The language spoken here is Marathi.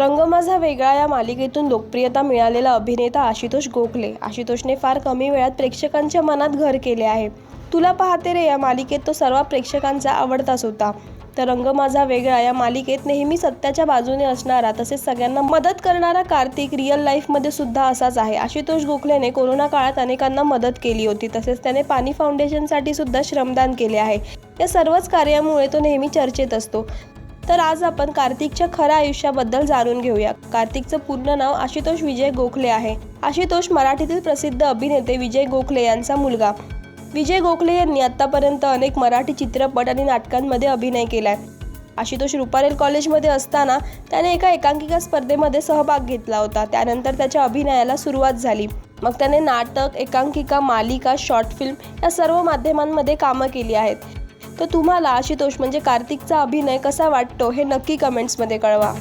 रंग माझा वेगळा या मालिकेतून लोकप्रियता मिळालेला अभिनेता आशुतोष गोखले. आशुतोषने फार कमी वेळात प्रेक्षकांच्या मनात घर केले आहे. तुला पाहते रे या मालिकेत तो सर्व प्रेक्षकांचा आवडताच होता. तर रंग माझा वेगळा या मालिकेत नेहमी सत्याच्या बाजूने असणारा तसेच सगळ्यांना मदत करणारा कार्तिक रिअल लाईफमध्ये सुद्धा असाच आहे. आशुतोष गोखलेने कोरोना काळात अनेकांना मदत केली होती तसेच त्याने पाणी फाउंडेशनसाठी सुद्धा श्रमदान केले आहे. या सर्वच कार्यामुळे तो नेहमी चर्चेत असतो. तर आज आपण कार्तिकच्या खऱ्या आयुष्याबद्दल जाणून घेऊया. कार्तिकचं पूर्ण नाव आशुतोष विजय गोखले आहे. आशुतोष मराठीतील प्रसिद्ध अभिनेते विजय गोखले यांचा मुलगा. विजय गोखले यांनी आतापर्यंत अनेक मराठी चित्रपट आणि नाटकांमध्ये अभिनय केलाय. आशुतोष रुपारेल कॉलेजमध्ये असताना त्याने एका एकांकिका स्पर्धेमध्ये सहभाग घेतला होता. त्यानंतर त्याच्या अभिनयाला सुरुवात झाली. मग त्याने नाटक एकांकिका मालिका शॉर्ट फिल्म या सर्व माध्यमांमध्ये कामं केली आहेत. तर तुम्हाला आशुतोष म्हणजे कार्तिकचा अभिनय कसा वाटतो हे नक्की कमेंट्समध्ये कळवा.